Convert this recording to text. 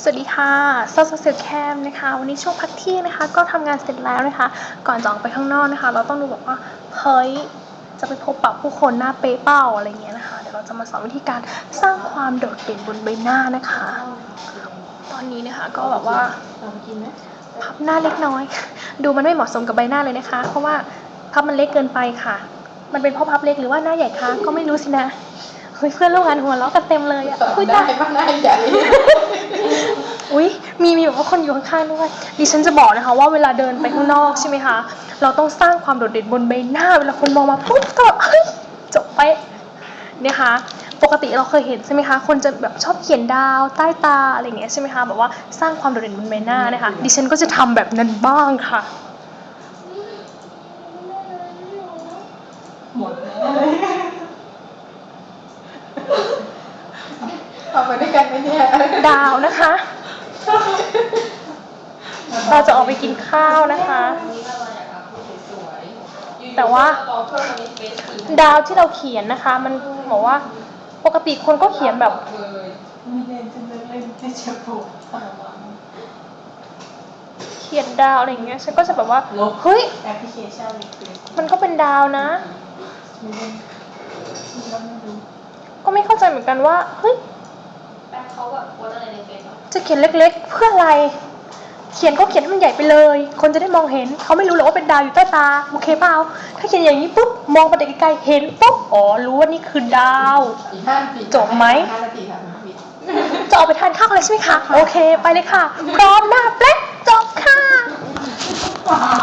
สวัสดีค่ะซอสเซลแคมนะคะ วันนี้ช่วงพักเที่ยงนะคะ ก็ทำงานเสร็จแล้วนะคะ ก่อนจะออกไปข้างนอกนะคะ เราต้องดูแบบว่า เฮ้ย จะไปพบปะผู้คนหน้าเป๊ะเป้าอะไรเงี้ยนะคะ เดี๋ยวเราจะมาสอนวิธีการสร้างความโดดเด่นบนใบหน้านะคะ ตอนนี้นะคะก็แบบว่าพับหน้าเล็กน้อย ดูมันไม่เหมาะสมกับใบหน้าเลยนะคะ เพราะว่าพับมันเล็กเกินไปค่ะ มันเป็นเพราะพับเล็กหรือว่าหน้าใหญ่คะก็ไม่รู้สินะ ยเพื่อนร่วมงานหัวเราะกันเต็มเลยอะตอบคุยได้ตายป่ะนายใหญ่อุ้ยมีมีแบบว่าคนอยู่ข้างๆด้วยดิฉันจะบอกนะคะ ว่าเวลาเดินไปข้างนอกใช่ไหมคะ เราต้องสร้างความโดดเด่นบนใบหน้า เวลาคนมองมาปุ๊บก็แบบเฮ้ยจบไปะเนี่ยค่ะปกติเราเคยเห็นใช่ไหมคะ คนจะแบบชอบเขียนดาวใต้ตาอะไรอย่างเงี้ยใช่ไหมคะแบบว่าสร้างความโดดเด่นบนใบหน้านะคะ ดิฉันก็จะทำแบบนั้นบ้างค่ะ หมดแล้ว เอาไปด้วยกันไหมเนี่ยดาวนะคะ เราจะออกไปกินข้าวนะคะ แต่ว่า ดาวที่เราเขียนนะคะ มันบอกว่าปกติคนก็เขียนแบบไม่เล่นจะเล่นเล่นที่เชียร์โปรตามวันเขียนดาวอะไรอย่างเงี้ยฉันก็จะแบบว่าลบเฮ้ยแอปพลิเคชันรีเควสมันก็เป็นดาวนะไม่เล่นเราไม่รู้ก็ไม่เข้าใจเหมือนกันว่าเฮ้ย แป้งเขาแบบโพสอะไรในเฟซบุ๊กจะเขียนเล็กๆ เพื่ออะไร เขียนก็เขียนให้มันใหญ่ไปเลย คนจะได้มองเห็น เขาไม่รู้หรอกว่าเป็นดาวอยู่ใต้ตา โอเคเปล่าถ้าเขียนอย่างนี้ปุ๊บ มองไปแต่ไกลๆเห็นปุ๊บ อ๋อ รู้ว่านี่คือดาว อีกห้านาทีจบไหม ห้านาทีค่ะคุณพี่จะออกไปทานข้าวกันเลยใช่ไหมคะ โอเค ไปเลยค่ะ พร้อมหน้าเป๊ะจบค่ะ